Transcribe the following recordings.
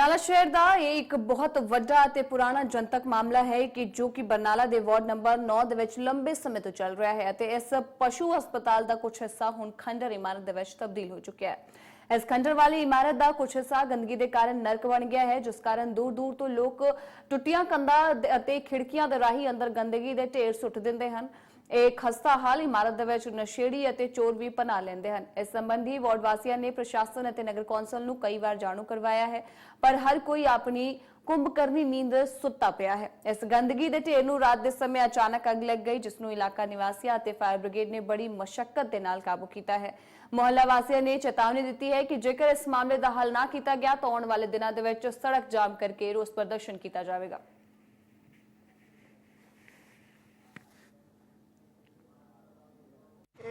ਬਰਨਾਲਾ ਸ਼ਹਿਰ ਦਾ ਇਹ ਇੱਕ ਬਹੁਤ ਵੱਡਾ ਅਤੇ ਪੁਰਾਣਾ ਜਨਤਕ ਮਾਮਲਾ ਹੈ ਕਿ ਜੋ ਕਿ ਬਰਨਾਲਾ ਦੇ ਵਾਰਡ ਨੰਬਰ 9 ਦੇ ਵਿੱਚ ਲੰਬੇ ਸਮੇਂ ਤੋਂ ਚੱਲ ਰਿਹਾ ਹੈ ਅਤੇ ਇਸ ਪਸ਼ੂ ਹਸਪਤਾਲ ਦਾ ਕੁਝ ਹਿੱਸਾ ਹੁਣ ਖੰਡਰ ਇਮਾਰਤ ਦੇ ਵਿੱਚ ਤਬਦੀਲ ਹੋ ਚੁੱਕਿਆ ਹੈ। ਇਸ ਖੰਡਰ ਵਾਲੀ ਇਮਾਰਤ ਦਾ ਕੁਝ ਹਿੱਸਾ ਗੰਦਗੀ ਦੇ ਕਾਰਨ ਨਰਕ ਬਣ ਗਿਆ ਹੈ, ਜਿਸ ਕਾਰਨ ਦੂਰ ਦੂਰ ਤੋਂ ਲੋਕ ਟੁੱਟੀਆਂ ਕੰਧਾਂ ਅਤੇ ਖਿੜਕੀਆਂ ਦੇ ਰਾਹੀਂ ਅੰਦਰ ਗੰਦਗੀ ਦੇ ਢੇਰ ਸੁੱਟ ਦਿੰਦੇ ਹਨ। ਇਹ ਖਸਤਾ ਹਾਲ ਇਮਾਰਤ ਦੇ ਵਿੱਚ ਨਸ਼ੇੜੀ ਅਤੇ ਚੋਰ ਵੀ ਪਨਾ ਲੈਂਦੇ ਹਨ। ਇਸ ਸੰਬੰਧੀ ਵਾਰਡ ਵਾਸੀਆਂ ਨੇ ਪ੍ਰਸ਼ਾਸਨ ਅਤੇ ਨਗਰ ਕੌਂਸਲ ਨੂੰ ਕਈ ਵਾਰ ਜਾਣੂ ਕਰਵਾਇਆ ਹੈ, ਪਰ ਹਰ ਕੋਈ ਆਪਣੀ ਕੁੰਭਕਰਨੀ ਨੀਂਦ ਸੁੱਤਾ ਪਿਆ ਹੈ। ਇਸ ਗੰਦਗੀ ਦੇ ਢੇਰ ਨੂੰ ਰਾਤ ਦੇ ਸਮੇਂ ਅਚਾਨਕ ਅੱਗ ਲੱਗ ਗਈ, ਜਿਸ ਨੂੰ ਇਲਾਕਾ ਨਿਵਾਸੀਆਂ ਅਤੇ ਫਾਇਰ ਬ੍ਰਿਗੇਡ ਨੇ ਬੜੀ ਮਸ਼ੱਕਤ ਦੇ ਨਾਲ ਕਾਬੂ ਕੀਤਾ ਹੈ। ਮੁਹੱਲਾ ਵਾਸੀਆਂ ਨੇ ਚੇਤਾਵਨੀ ਦਿੱਤੀ ਹੈ ਕਿ ਜੇਕਰ ਇਸ ਮਾਮਲੇ ਦਾ ਹੱਲ ਨਾ ਕੀਤਾ ਗਿਆ ਤਾਂ ਆਉਣ ਵਾਲੇ ਦਿਨਾਂ ਦੇ ਵਿੱਚ ਸੜਕ ਜਾਮ ਕਰਕੇ ਰੋਸ ਪ੍ਰਦਰਸ਼ਨ ਕੀਤਾ ਜਾਵੇਗਾ।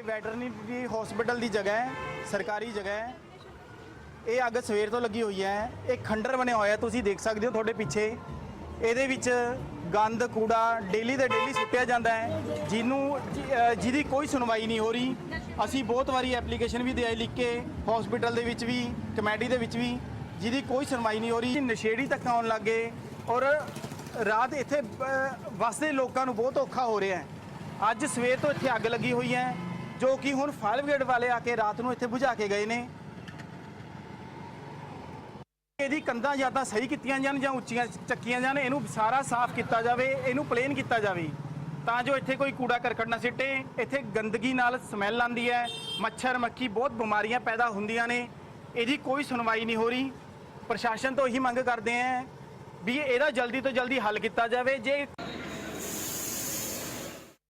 ਵੈਟਰਨਰੀ ਹਸਪੀਟਲ ਦੀ ਜਗ੍ਹਾ ਹੈ ਸਰਕਾਰੀ ਜਗ੍ਹਾ ਹੈ। ਇਹ ਅੱਗ ਸਵੇਰ ਤੋਂ ਲੱਗੀ ਹੋਈ ਹੈ। ਇਹ ਖੰਡਰ ਬਣਿਆ ਹੋਇਆ ਤੁਸੀਂ ਦੇਖ ਸਕਦੇ ਹੋ ਤੁਹਾਡੇ ਪਿੱਛੇ। ਇਹਦੇ ਵਿੱਚ ਗੰਦ ਕੂੜਾ ਡੇਲੀ ਦੇ ਡੇਲੀ ਸੁੱਟਿਆ ਜਾਂਦਾ ਹੈ। ਜਿਹਨੂੰ ਜਿਹਦੀ ਕੋਈ ਸੁਣਵਾਈ ਨਹੀਂ ਹੋ ਰਹੀ। ਅਸੀਂ ਬਹੁਤ ਵਾਰੀ ਐਪਲੀਕੇਸ਼ਨ ਵੀ ਦਿਆਈ ਲਿਖ ਕੇ ਹਸਪੀਟਲ ਦੇ ਵਿੱਚ ਵੀ ਕਮੇਟੀ ਦੇ ਵਿੱਚ ਵੀ ਜਿਹਦੀ ਕੋਈ ਸੁਣਵਾਈ ਨਹੀਂ ਹੋ ਰਹੀ। ਨਸ਼ੇੜੀ ਤੱਕ ਆਉਣ ਲੱਗੇ ਔਰ ਰਾਤ ਇੱਥੇ ਅਹ, ਵਸਦੇ ਲੋਕਾਂ ਨੂੰ ਬਹੁਤ ਔਖਾ ਹੋ ਰਿਹਾ ਹੈ। ਅੱਜ ਸਵੇਰ ਤੋਂ ਇੱਥੇ ਅੱਗ ਲੱਗੀ ਹੋਈ ਹੈ। ਜੋ ਕਿ ਹੁਣ ਫਾਇਰ ਬ੍ਰਿਗੇਡ ਵਾਲੇ ਆ ਕੇ ਰਾਤ ਨੂੰ ਇੱਥੇ ਬੁਝਾ ਕੇ ਗਏ ਨੇ। ਇਹਦੀ ਕੰਧਾਂ ਜਾਂ ਤਾਂ ਸਹੀ ਕੀਤੀਆਂ ਜਾਣ ਜਾਂ ਉੱਚੀਆਂ ਚੱਕੀਆਂ ਜਾਣ, ਇਹਨੂੰ ਸਾਰਾ ਸਾਫ਼ ਕੀਤਾ ਜਾਵੇ, ਇਹਨੂੰ ਪਲੇਨ ਕੀਤਾ ਜਾਵੇ। ਤਾਂ ਜੋ ਇੱਥੇ ਕੋਈ ਕੂੜਾ ਕਰਕਟ ਨਾ ਸਿੱਟੇ, ਇੱਥੇ ਗੰਦਗੀ ਨਾਲ ਸਮੈਲ ਆਉਂਦੀ ਹੈ, ਮੱਛਰ ਮੱਖੀ ਬਹੁਤ ਬਿਮਾਰੀਆਂ ਪੈਦਾ ਹੁੰਦੀਆਂ ਨੇ, ਇਹਦੀ ਕੋਈ ਸੁਣਵਾਈ ਨਹੀਂ ਹੋ ਰਹੀ। ਪ੍ਰਸ਼ਾਸਨ ਤੋਂ ਇਹੀ ਮੰਗ ਕਰਦੇ ਆਂ ਵੀ ਇਹਦਾ ਜਲਦੀ ਤੋਂ ਜਲਦੀ ਹੱਲ ਕੀਤਾ ਜਾਵੇ। ਜੇ